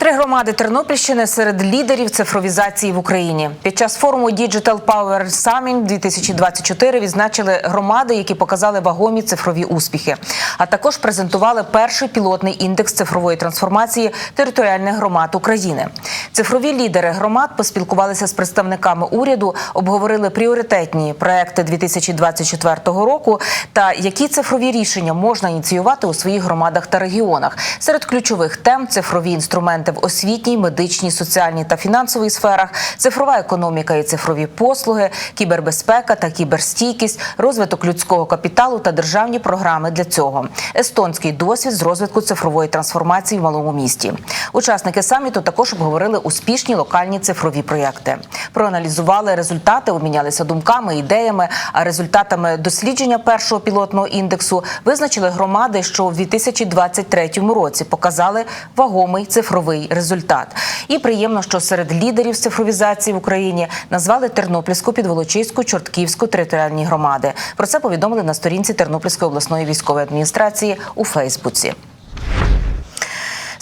Три громади Тернопільщини серед лідерів цифровізації в Україні. Під час форуму Digital Power Summit 2024 відзначили громади, які показали вагомі цифрові успіхи, а також презентували перший пілотний індекс цифрової трансформації територіальних громад України. Цифрові лідери громад поспілкувалися з представниками уряду, обговорили пріоритетні проекти 2024 року та які цифрові рішення можна ініціювати у своїх громадах та регіонах. Серед ключових тем цифрові інструменти в освітній, медичній, соціальній та фінансовій сферах, цифрова економіка і цифрові послуги, кібербезпека та кіберстійкість, розвиток людського капіталу та державні програми для цього. Естонський досвід з розвитку цифрової трансформації в малому місті. Учасники саміту також обговорили успішні локальні цифрові проєкти. Проаналізували результати, обмінялися думками, ідеями. А результатами дослідження першого пілотного індексу визначили громади, що у 2023 році показали вагомий цифровий результат. І приємно, що серед лідерів з цифровізації в Україні назвали Тернопільську, Підволочиську, Чортківську територіальні громади. Про це повідомили на сторінці Тернопільської обласної військової адміністрації у Фейсбуці.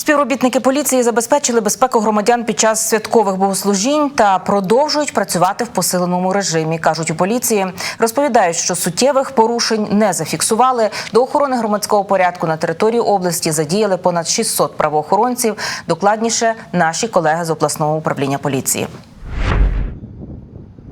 Співробітники поліції забезпечили безпеку громадян під час святкових богослужінь та продовжують працювати в посиленому режимі. кажуть у поліції. Розповідають, що суттєвих порушень не зафіксували. До охорони громадського порядку на території області задіяли понад 600 правоохоронців. Докладніше наші колеги з обласного управління поліції.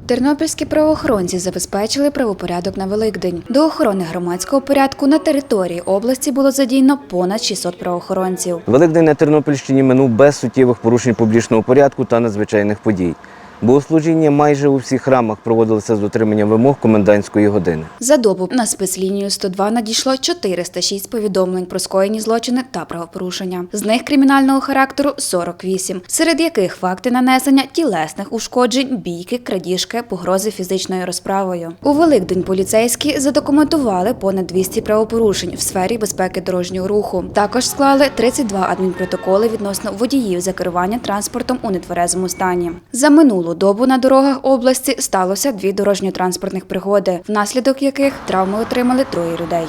Тернопільські правоохоронці забезпечили правопорядок на Великдень. До охорони громадського порядку на території області було задіяно понад 600 правоохоронців. Великдень на Тернопільщині минув без суттєвих порушень публічного порядку та надзвичайних подій. Богослужіння майже у всіх храмах проводилися з дотриманням вимог комендантської години. За добу на спецлінію 102 надійшло 406 повідомлень про скоєні злочини та правопорушення. З них кримінального характеру 48, серед яких факти нанесення тілесних ушкоджень, бійки, крадіжки, погрози фізичною розправою. У Великдень поліцейські задокументували понад 200 правопорушень в сфері безпеки дорожнього руху. Також склали 32 адмінпротоколи відносно водіїв за керування транспортом у нетверезому стані. За минулу добу на дорогах області сталося дві дорожньо-транспортних пригоди, внаслідок яких травми отримали троє людей.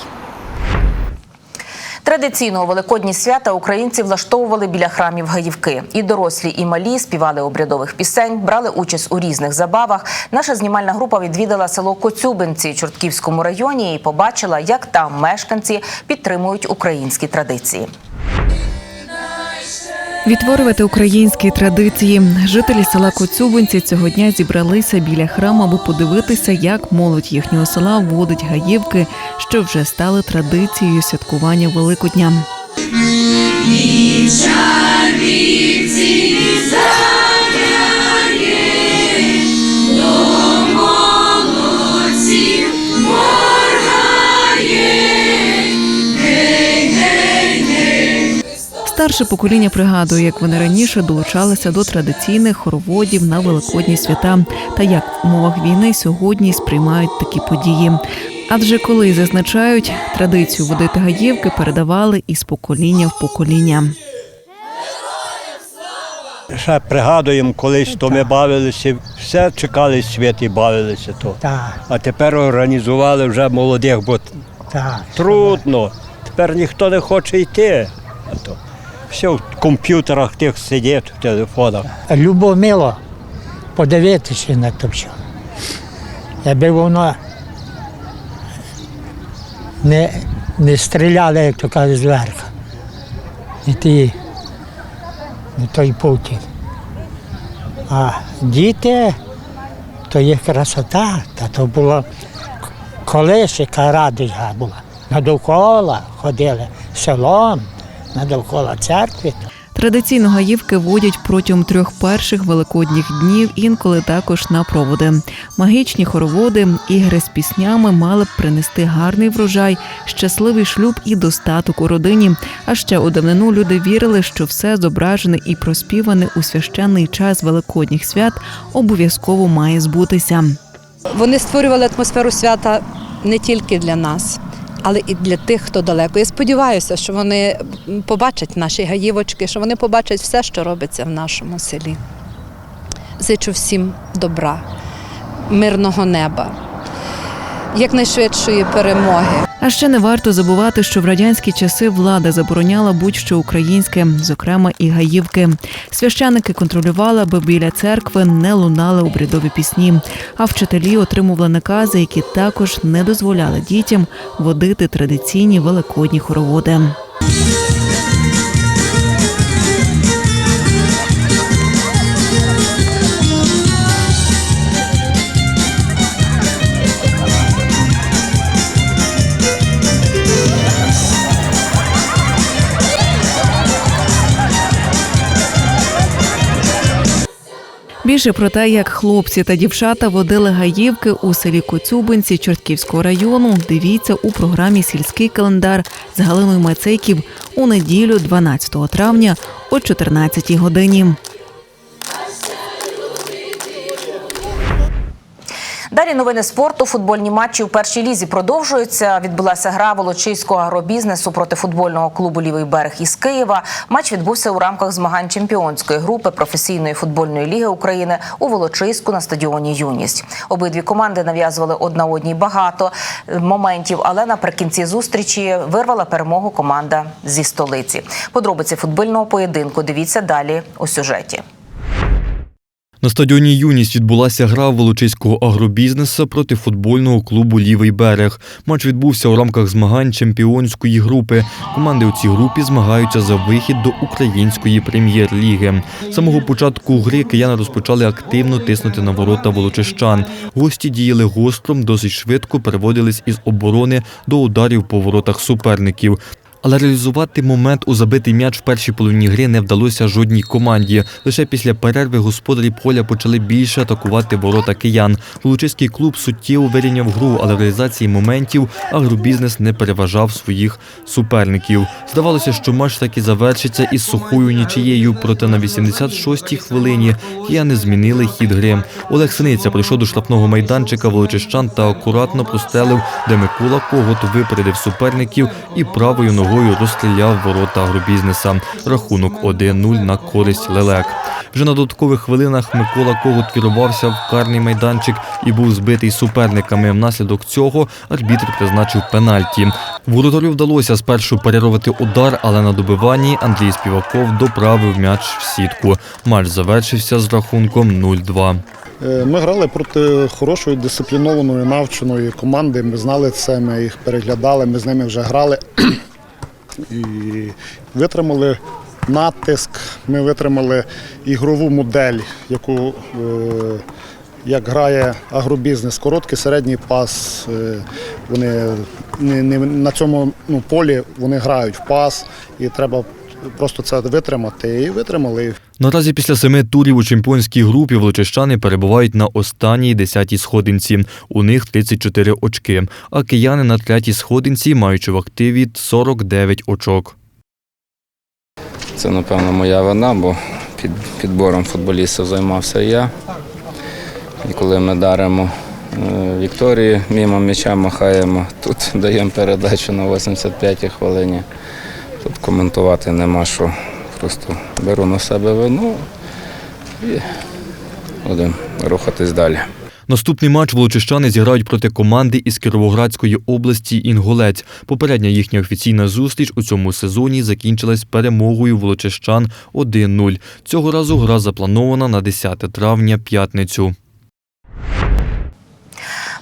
Традиційно у великодні свята українці влаштовували біля храмів гаївки. І дорослі, і малі співали обрядових пісень, брали участь у різних забавах. Наша знімальна група відвідала село Коцюбинці Чортківському районі і побачила, як там мешканці підтримують українські традиції. Відтворювати українські традиції. Жителі села Коцюбинці цього дня зібралися біля храму, аби подивитися, як молодь їхнього села вводить гаївки, що вже стали традицією святкування Великодня. Старше покоління пригадує, як вони раніше долучалися до традиційних хороводів на великодні свята, та як в умовах війни сьогодні сприймають такі події. Адже коли зазначають, традицію водити гаївки передавали із покоління в покоління. Ще пригадуємо, колись то ми бавилися, все чекали світ і бавилися то. Так, А тепер організували вже молодих, бо так. трудно. Тепер ніхто не хоче йти. А то все в комп'ютерах тих сидять, в телефонах. Любо мило подивитися на то все. Якби воно не, не стріляли, як то кажуть, зверху. І ті, не той Путін. А діти, то є красота, та то було колись яка радість була. Надовкола ходили селом, надовкола церкви. Традиційно гаївки водять протягом трьох перших великодніх днів, інколи також на проводи. Магічні хороводи, ігри з піснями мали б принести гарний врожай, щасливий шлюб і достаток у родині. А ще у давнину люди вірили, що все зображене і проспіване у священний час великодніх свят обов'язково має збутися. Вони створювали атмосферу свята не тільки для нас, але і для тих, хто далеко. Я сподіваюся, що вони побачать наші гаївочки, що вони побачать все, що робиться в нашому селі. Зичу всім добра, мирного неба. Якнайшвидшої перемоги. А ще не варто забувати, що в радянські часи влада забороняла будь-що українське, зокрема і гаївки. Священники контролювали, аби біля церкви не лунали обрядові пісні. А вчителі отримували накази, які також не дозволяли дітям водити традиційні великодні хороводи. Більше про те, як хлопці та дівчата водили гаївки у селі Коцюбинці Чортківського району. Дивіться у програмі Сільський календар з Галиною Мацейків у неділю, 12 травня о 14 годині. Далі новини спорту. Футбольні матчі у першій лізі продовжуються. Відбулася гра волочиського агробізнесу проти футбольного клубу Лівий берег із Києва. Матч відбувся у рамках змагань чемпіонської групи професійної футбольної ліги України у Волочиську на стадіоні Юність. Обидві команди нав'язували одна одній багато е, моментів, але наприкінці зустрічі вирвала перемогу команда зі столиці. Подробиці футбольного поєдинку дивіться далі у сюжеті. На стадіоні Юність відбулася гра волочиського агробізнесу проти футбольного клубу Лівий берег. Матч відбувся у рамках змагань чемпіонської групи. Команди у цій групі змагаються за вихід до української прем'єр-ліги. Самого початку гри кияни розпочали активно тиснути на ворота волочищан. Гості діяли гостром, досить швидко переводились із оборони до ударів по воротах суперників. Але реалізувати момент у забитий м'яч в першій половині гри не вдалося жодній команді. Лише після перерви господарі поля почали більше атакувати ворота киян. Волочиський клуб суттєво вирівняв гру, але в реалізації моментів агробізнес не переважав своїх суперників. Здавалося, що матч таки завершиться із сухою нічиєю, проте на 86-й хвилині кияни змінили хід гри. Олег Синиця прийшов до штрафного майданчика волочищан та акуратно простелив, де Микола Когот випередив суперників і правою ногою розстріляв ворота агробізнеса. Рахунок 1-0 на користь лелек. Вже на додаткових хвилинах Микола Когут керувався в карний майданчик і був збитий суперниками. Внаслідок цього арбітр призначив пенальті. Воротарю вдалося спершу переровити удар, але на добиванні Андрій Співаков доправив м'яч в сітку. Матч завершився з рахунком 0-2. Е, Ми грали проти хорошої, дисциплінованої, навченої команди. Ми знали це, ми їх переглядали, ми з ними вже грали і витримали натиск, ми витримали ігрову модель, яку е, як грає агробізнес, короткий середній пас. е, Вони не, не, на цьому ну, полі вони грають в пас, і треба просто це витримати. І витримали. Наразі після семи турів у чемпіонській групі волочищани перебувають на останній десятій сходинці. У них 34 очки, а кияни на третій сходинці, маючи в активі 49 очок. Це, напевно, моя вина, бо під підбором футболістів займався я. І коли ми даримо е, Вікторії, мимо м'яча махаємо, тут даємо передачу на 85-й хвилині. Тут коментувати нема що. Просто беру на себе вину і будемо рухатись далі. Наступний матч волочищани зіграють проти команди із Кіровоградської області Інголець. Попередня їхня офіційна зустріч у цьому сезоні закінчилась перемогою волочищан 1-0. Цього разу гра запланована на 10 травня п'ятницю.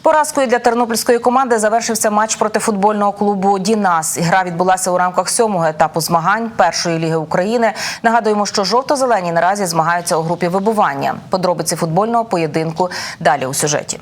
Поразкою для тернопільської команди завершився матч проти футбольного клубу Дінас. Гра відбулася у рамках сьомого етапу змагань першої ліги України. Нагадуємо, що жовто-зелені наразі змагаються у групі вибування. Подробиці футбольного поєдинку далі у сюжеті.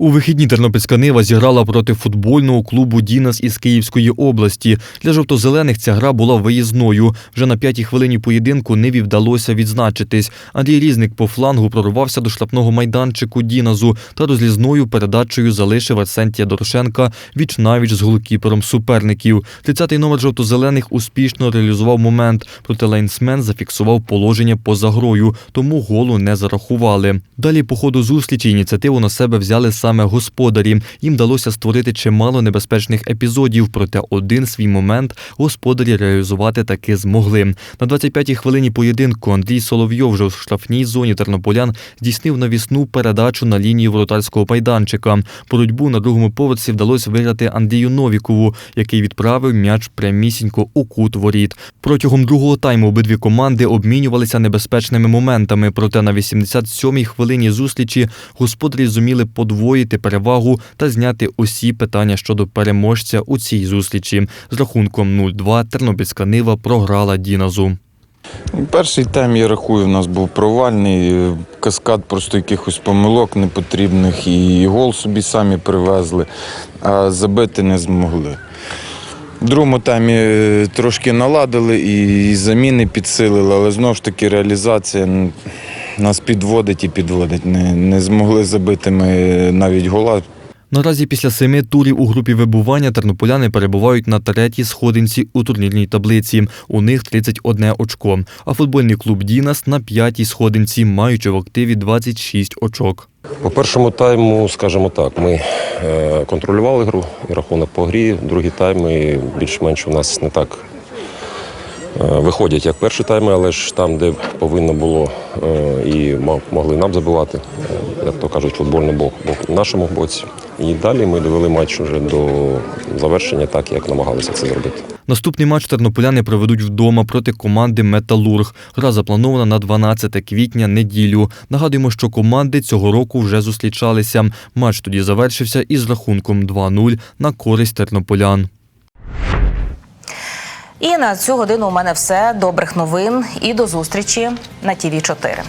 У вихідні Тернопільська Нива зіграла проти футбольного клубу Дінас із Київської області. Для жовто-зелених ця гра була виїзною. Вже на п'ятій хвилині поєдинку Ниві вдалося відзначитись. Андрій Різник по флангу прорвався до штрафного майданчику Діназу та розлізною передачею залишив Арсентія Дорошенка віч навіч з голкіпером суперників. 30-й номер жовто-зелених успішно реалізував момент, проте лайнсмен зафіксував положення поза грою, тому голу не зарахували. Далі по ходу зустрічі ініціативу на себе взяли самі саме господарі. Їм вдалося створити чимало небезпечних епізодів, проте один свій момент господарі реалізувати таки змогли. На 25-й хвилині поєдинку Андрій Соловйов вже в штрафній зоні тернополян здійснив навісну передачу на лінію воротарського майданчика. Боротьбу на другому поверсі вдалося виграти Андрію Новікову, який відправив м'яч прямісінько у кут воріт. Протягом другого тайму обидві команди обмінювалися небезпечними моментами. Проте на 87-й хвилині зустрічі господарі зуміли подвоїти перевагу та зняти усі питання щодо переможця у цій зустрічі. З рахунком 0-2 Тернопільська Нива програла Діназу. Перший тайм, я рахую, в нас був провальний. Каскад просто якихось помилок непотрібних і гол собі самі привезли, а забити не змогли. В другому таймі е, трошки наладили і заміни підсилили, але знову ж таки реалізація нас підводить і підводить. Не, не змогли забити ми навіть гола. Наразі після семи турів у групі вибування тернополяни перебувають на третій сходинці у турнірній таблиці. У них 31 очко. А футбольний клуб Дінас на п'ятій сходинці, маючи в активі 26 очок. По першому тайму, скажімо так, ми е, контролювали гру і рахунок по грі. Другі тайми більш-менш у нас не так виходять, як перші тайми, але ж там, де повинно було е, і мо- могли нам забивати, е, як то кажуть, футбольний бок, в нашому боці. І далі ми довели матч вже до завершення, так як намагалися це зробити. Наступний матч тернополяни проведуть вдома проти команди Металург. Гра запланована на 12 квітня неділю. Нагадуємо, що команди цього року вже зустрічалися. Матч тоді завершився із рахунком 2-0 на користь тернополян. І на цю годину у мене все. Добрих новин і до зустрічі на ТІВІ 4